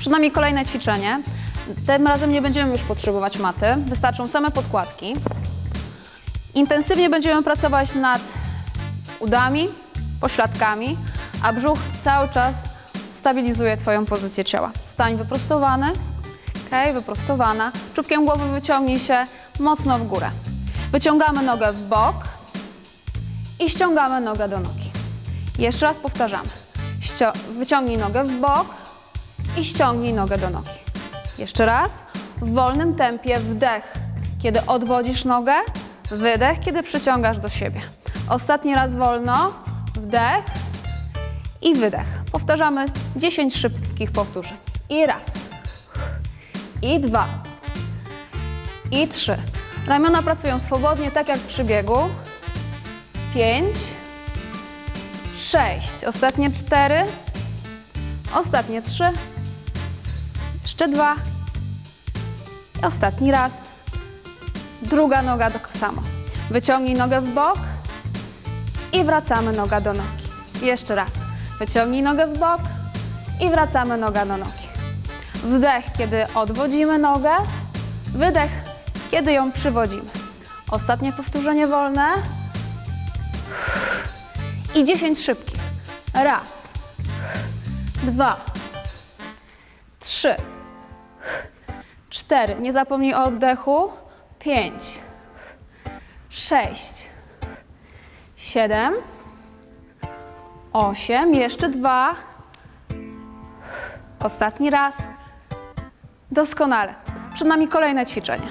Przed nami kolejne ćwiczenie. Tym razem nie będziemy już potrzebować maty, wystarczą same podkładki. Intensywnie będziemy pracować nad udami, pośladkami, a brzuch cały czas stabilizuje Twoją pozycję ciała. Stań wyprostowany, ok, wyprostowana. Czubkiem głowy wyciągnij się mocno w górę. Wyciągamy nogę w bok i ściągamy nogę do nogi. Jeszcze raz powtarzamy. Wyciągnij nogę w bok i ściągnij nogę do nogi. Jeszcze raz. W wolnym tempie wdech, kiedy odwodzisz nogę, wydech, kiedy przyciągasz do siebie. Ostatni raz wolno. Wdech i wydech. Powtarzamy 10 szybkich powtórzeń. I raz. I dwa. I trzy. Ramiona pracują swobodnie, tak jak przy biegu. Pięć. Sześć. Ostatnie cztery. Ostatnie trzy. Jeszcze dwa. I ostatni raz. Druga noga tak samo. Wyciągnij nogę w bok i wracamy noga do nogi. Jeszcze raz. Wyciągnij nogę w bok i wracamy noga do nogi. Wdech, kiedy odwodzimy nogę. Wydech, kiedy ją przywodzimy. Ostatnie powtórzenie wolne. I 10 szybkich. Raz, dwa, trzy, cztery. Nie zapomnij o oddechu. Pięć, sześć, siedem, osiem. Jeszcze dwa. Ostatni raz. Doskonale. Przed nami kolejne ćwiczenie.